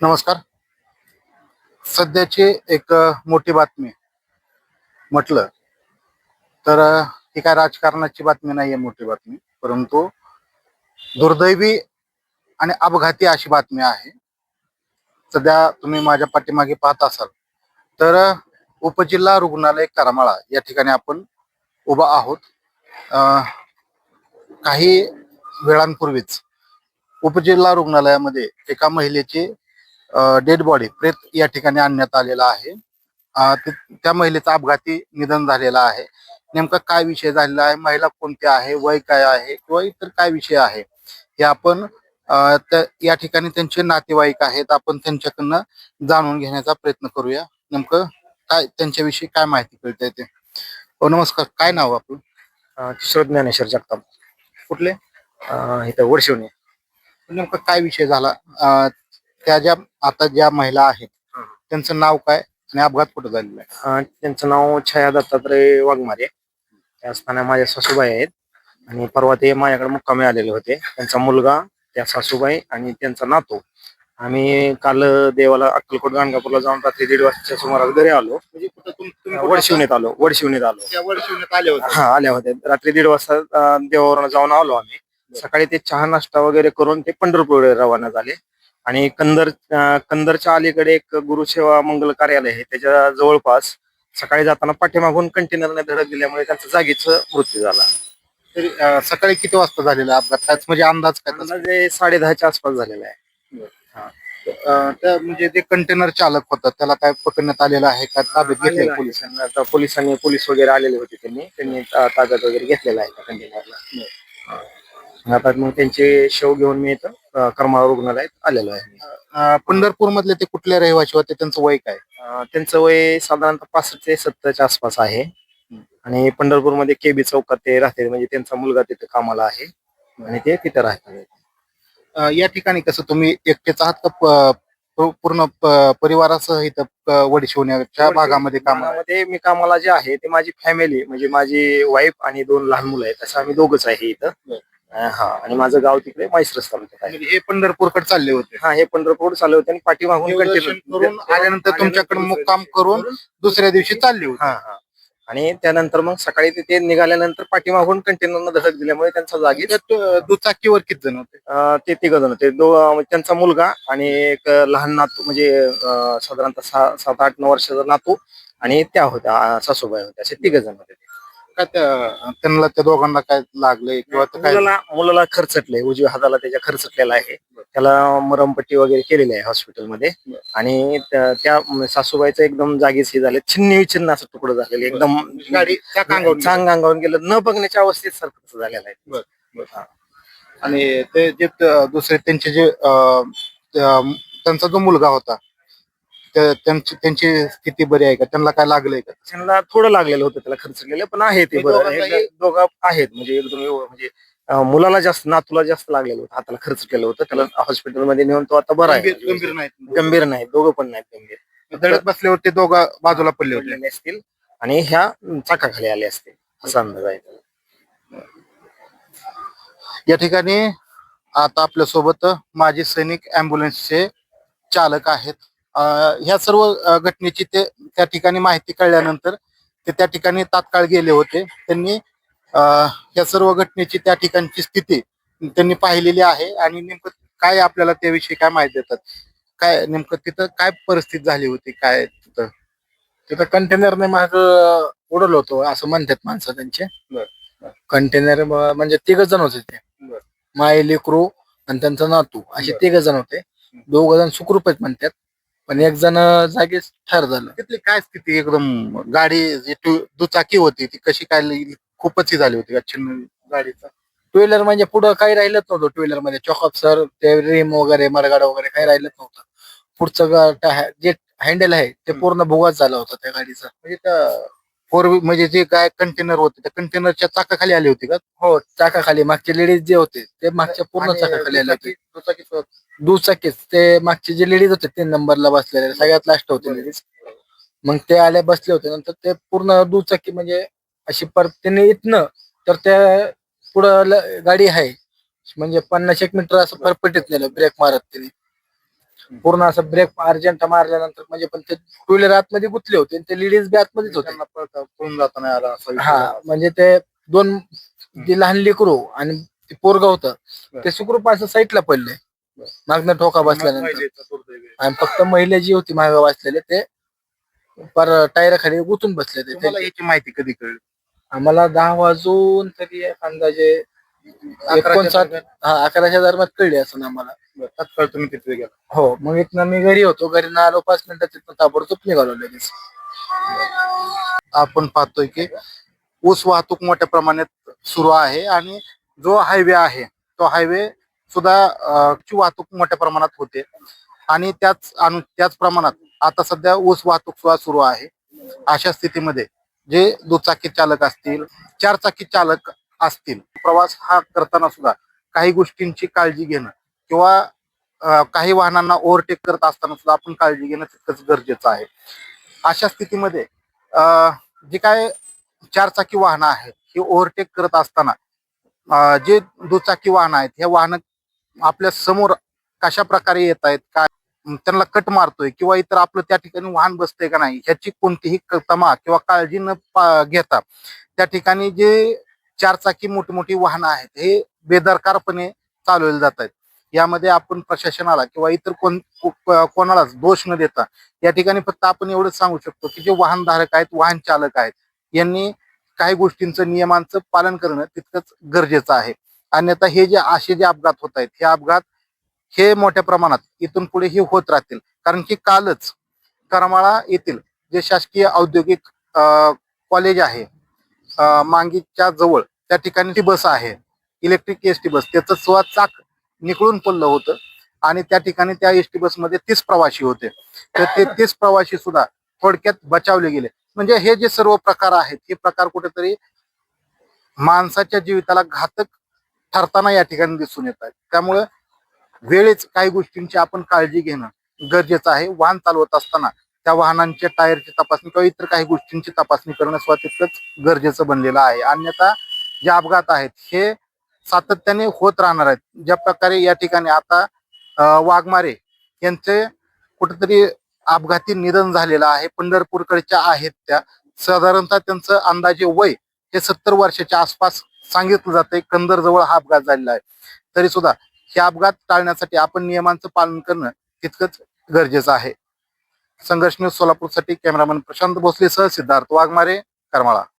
नमस्कार. सध्याची एक मोठी बातमी म्हटलं तर ही काय राजकारणाची बातमी नाही आहे मोठी बातमी परंतु दुर्दैवी आणि अपघाती अशी बातमी आहे. सध्या तुम्ही माझ्या पाठीमागे पाहत असाल तर उपजिल्हा रुग्णालय करमाळा या ठिकाणी आपण उभा आहोत. काही वेळांपूर्वीच उपजिल्हा रुग्णालयामध्ये एका महिलेची डेड बॉडी प्रेत या ठिकाणी आणण्यात आलेला आहे. त्या महिलेचं अपघाती निधन झालेलं आहे. नेमका काय विषय झालेला आहे? महिला कोणती आहे? वय काय आहे? किंवा इतर काय विषय आहे? हे आपण या ठिकाणी त्यांचे नातेवाईक आहेत. आपण त्यांच्याकडनं जाणून घेण्याचा प्रयत्न करूया. नेमकं काय त्यांच्याविषयी काय माहिती कळते ते? हो नमस्कार. काय नाव आपलं? ज्ञानेश्वर जगताप. कुठले? इथं वडशिवणे नेमका काय विषय झाला? त्या ज्या आता ज्या महिला आहेत त्यांचं नाव काय आणि अपघात कुठं झालेला आहे? अं, त्यांचं नाव छाया दत्तात्रय वाघमारे. त्या असताना माझ्या सासूबाई आहेत. आणि परवा ते माझ्याकडे मुक्कामी आलेले होते. त्यांचा मुलगा त्या सासूबाई आणि त्यांचा नातू. आम्ही काल देवाला अक्कलकोट गाणगापूरला जाऊन रात्री दीड वाजताच्या सुमारास घरी आलो. म्हणजे कुठं तुम- तुम्ही कुठं वडशिवणीत आलो. वडशिवणीत आलो. त्या वर्षीवण्यात आले होते. हा आल्या होत्या. रात्री दीड वाजता अं, देवावरून जाऊन आलो आम्ही. सकाळी ते चहा नाश्ता वगैरे करून ते पंढरपूर रवाना झाले. आणि कंदर अं, कंदरच्या अलीकडे एक गुरुसेवा मंगल कार्यालय आहे. त्याच्या जवळपास सकाळी जाताना पाठीमागून कंटेनरने धडक दिल्यामुळे त्यांचा जागीच मृत्यू झाला. तरी अ, सकाळी किती वाजता झालेला अपघात? त्याच म्हणजे अंदाज काय? अंदाजे साडे दहाच्या आसपास झालेला आहे. अ, त्या म्हणजे जे कंटेनर चालक होता त्याला काय पकडण्यात आलेलं आहे का? ताब्यात घेतले आलेला आहे. पोलीस? आता पोलिसांनी पोलीस वगैरे आलेले होते त्यांनी. त्यांनी ता- ताब्यात वगैरे घेतलेला आहे त्या कंटेनरला. आता मग त्यांचे शव घेऊन मी इथं अं, करमाळा रुग्णालयात आलेलो आहे पंढरपूर मधले ते कुठल्या रहिवासी होते? त्यांचं वय काय? अं, त्यांचं वय साधारणतः पासष्ट ते सत्तरच्या आसपास आहे. आणि पंढरपूरमध्ये केबी चौकात ते राहते म्हणजे त्यांचा मुलगा तिथे कामाला आहे आणि ते तिथे राहतात अ, या ठिकाणी कसं तुम्ही एकटेच आहात का? प- पू- पूर्ण प- परिवारासह इथं प- वडशिवण्याच्या भागामध्ये काम कामामध्ये मी कामाला जे आहे ते माझी फॅमिली म्हणजे माझी वाईफ आणि दोन लहान मुलं आहेत असं आम्ही दोघच आहे इथं. हा. आणि माझं गाव तिकडे माहिसरस तालुक्यात आहे म्हणजे हे पंढरपूरकडे चालले होते. हा हे पंढरपूर चालू होते आणि पाठीमागून करून आल्यानंतर तुमच्याकडे मुक्काम करून दुसऱ्या दिवशी चालले होते. हा हा. आणि त्यानंतर मग सकाळी तिथे निघाल्यानंतर पाठीमागून कंटेनरनं धडक दिल्यामुळे त्यांचा जागी अ, दुचाकीवर किती जण होते? अं, ते तिघ जण होते. दो अं, त्यांचा मुलगा आणि एक लहान नातू म्हणजे अं, साधारणतः सहा सात आठ नऊ वर्षाचा नातू आणि त्या होत्या अं, सासूबाई होत्या. असे तिघ जण होते काय त्या- त्यांना त्या दोघांना काय लागलंय किंवा ते काय मुलाला मुलाला उजव्या हाताला त्याच्या खर्चटलेला आहे. त्याला मरमपट्टी वगैरे केलेली आहे हॉस्पिटलमध्ये. आणि त्या त्या सासूबाईचं एकदम जागीच हे झाले छिन्नी विछिन्न असं तुकडं झालेलं एकदम गाडी त्या कांगावर चांग अंगावून गेलं. न बघण्याच्या अवस्थेत सारखं झालेलं आहे. आणि ते जे त- दुसरे त्यांचे जे अ, त्या- त्यांचा जो मुलगा होता त्या- त्यांची त्यांची स्थिती बरी आहे का? त्यांना काय लागलंय का? त्यांना थोडं लागलेलं होतं त्याला खर्चलेलं पण आहे ते हे बरं. हे दोघं आहेत. म्हणजे एकदम व्यव- म्हणजे अं, मुलाला जास्त नातूला जास्त लागलेलं होतं. हाताला खर्च केलं होतं. त्याला हॉस्पिटलमध्ये नेऊन तो आता बरा गंभीर आहे. गंभीर नाही गंभीर नाही दोघं पण नाहीत गंभीर. धडक बसल्यावर ते दोघं बाजूला पडले होते. पडलेले असतील आणि ह्या चाकाखाली आले असतील. असा अंदाज आहे. या ठिकाणी आता आपल्यासोबत माजी सैनिक अँब्युलन्सचे चालक आहेत. ह्या सर्व घटनेची ते त्या ठिकाणी माहिती कळल्यानंतर ते त्या ठिकाणी तात्काळ गेले होते. त्यांनी या सर्व घटनेची त्या ठिकाणची स्थिती त्यांनी पाहिलेली आहे आणि नेमकं काय आपल्याला त्याविषयी काय माहिती देतात? काय नेमकं तिथं काय परिस्थिती झाली होती? काय तिथं? तिथं कंटेनरने माग उडवलं होतं असं म्हणतात माणसं त्यांचे. कंटेनर म्हणजे तिघ जण होते ते. माय लेकरू आणि त्यांचा नातू असे. तिघ जण होते. दोघ जण सुखरूप आहेत म्हणतात. पण एक जण जागीच ठार झालं. तिथली काय स्थिती? एकदम गाडी जी टू- दुचाकी होती ती कशी काय ल- खूपच ही झाली होती का छिन्न गाडीचा. टू व्हीलर म्हणजे पुढं काही राहिलंच नव्हतं टू व्हीलरमध्ये. चॉकअप सर ते रिम वगैरे मरगाड वगैरे काही राहिलंच नव्हतं. पुढचं गा- टा- जे हँडल आहे ते पूर्ण भुगाच झाला होता त्या गाडीचा. म्हणजे त्या फोर म्हणजे जे काय कंटेनर होते त्या कंटेनरच्या चाकाखाली आली होती का? हो चाकाखाली. मागचे लेडीज जे होते ते मागच्या पूर्ण चाकाखाली आले होते. दुचाकी- दुचाकी दुचाकीच ते मागचे जे लेडीज होते तीन नंबरला बसलेले सगळ्यात लास्ट होते लेडीज मग ते आले बसले होते. नंतर ते पूर्ण दुचाकी म्हणजे अशी परत त्यांनी इथनं तर त्या पुढं गाडी आहे. म्हणजे पन्नास एक मीटर असं परपटीत नेलं ब्रेक मारत त्यांनी. पूर्ण असं ब्रेक अर्जंट मारल्यानंतर म्हणजे पण ते टू व्हीलर आतमध्ये गुंतले होते आणि ते लेडीज बी आतमध्येच होते. त्यांना पळता- पळून जाता नाही आला असा विषय हा. म्हणजे ते दोन जे लहान लेकरू आणि ते पोरग होतं. ते सुखरूप असं साईडला पडले. मागणं ठोका बसल्यानंतर. आणि फक्त महिला जी होती मागे बसलेले ते पर टायर खाली गुतून बसले ते तुम्हाला याची माहिती कधी कळली? आम्हाला दहा वाजून तरी एक अंदाजे एकोणसाठ? हा अकराच्या दरम्यान कळली असं आम्हाला. तात्काळ तुम्ही तिथे गेला. हो मग इथनं मी घरी होतो. घरी ना आलो पाच मिनिटात तिथनं ताबडतोब निघालो लगेच. आपण पाहतोय की ऊस वाहतूक मोठ्या प्रमाणात सुरू आहे आणि जो हायवे आहे तो हायवे सुद्धा ची वाहतूक मोठ्या प्रमाणात होते. आणि त्याच अनु त्याच प्रमाणात आता सध्या ऊस वाहतूक सुद्धा सुरू आहे. अशा स्थितीमध्ये जे दुचाकी चालक असतील चार चाकी चालक असतील. प्रवास हा करताना सुद्धा काही गोष्टींची काळजी घेणं किंवा काही वाहनांना ओव्हरटेक करत असताना सुद्धा आपण काळजी घेणं तितकंच गरजेचं आहे. अशा स्थितीमध्ये जे काय चारचाकी वाहनं आहेत ही ओव्हरटेक करत असताना जे दुचाकी वाहनं आहेत हे वाहनं आपल्यासमोर कशा प्रकारे येत आहेत काय त्यांना कट मारतोय किंवा इतर आपलं त्या ठिकाणी वाहन बसतंय का नाही ह्याची कोणतीही क- तमा किंवा काळजी न पा- घेता त्या ठिकाणी जे चारचाकी मोठी मोठी वाहनं आहेत. हे बेदरकारपणे चालवले जात आहेत यामध्ये आपण प्रशासनाला किंवा इतर कोण कोणालाच दोष न देता या ठिकाणी फक्त आपण एवढंच सांगू शकतो की जे वाहनधारक आहेत वाहन चालक आहेत यांनी काही गोष्टींचं नियमांचं पालन करणं तितकंच गरजेचं आहे. अन्यथा हे जे असे जे अपघात होत आहेत हे अपघात हे मोठ्या प्रमाणात इथून पुढे हे होत राहतील. कारण की कालच करमाळा येथील जे शासकीय औद्योगिक कॉलेज आहे अं, मांगीच्या जवळ त्या ठिकाणी ती बस आहे. Electric S T bus. त्याचं स्व चाक निकळून पडलं होतं आणि त्या ठिकाणी त्या एस टी बसमध्ये तीस प्रवासी होते. तर ते तीस प्रवासी सुद्धा थोडक्यात बचावले गेले. म्हणजे हे जे सर्व प्रकार आहेत हे प्रकार कुठेतरी माणसाच्या जीविताला घातक ठरताना या ठिकाणी दिसून येत आहेत. त्यामुळे वेळेच काही गोष्टींची आपण काळजी घेणं गरजेचं आहे. वाहन चालवत असताना त्या वाहनांच्या टायरची तपासणी किंवा इतर काही गोष्टींची तपासणी करणं सुद्धा तितकंच गरजेचं बनलेलं आहे. अन्यथा जे अपघात आहेत हे सातत्याने होत राहणार आहेत. ज्या प्रकारे या ठिकाणी आता वाघमारे यांचे कुठेतरी अपघाती निधन झालेलं आहे. पंढरपूरकडच्या आहेत त्या. साधारणतः त्यांचं अंदाजे वय हे सत्तर वर्षाच्या आसपास सांगितलं जाते कंदर जवळ हा अपघात झालेला आहे. तरी सुद्धा हे अपघात टाळण्यासाठी आपण नियमांचं पालन करणं तितकंच गरजेचं आहे. संघर्ष न्यूज सोलापूरसाठी कॅमेरामन प्रशांत भोसले सह सिद्धार्थ वाघमारे करमाळा.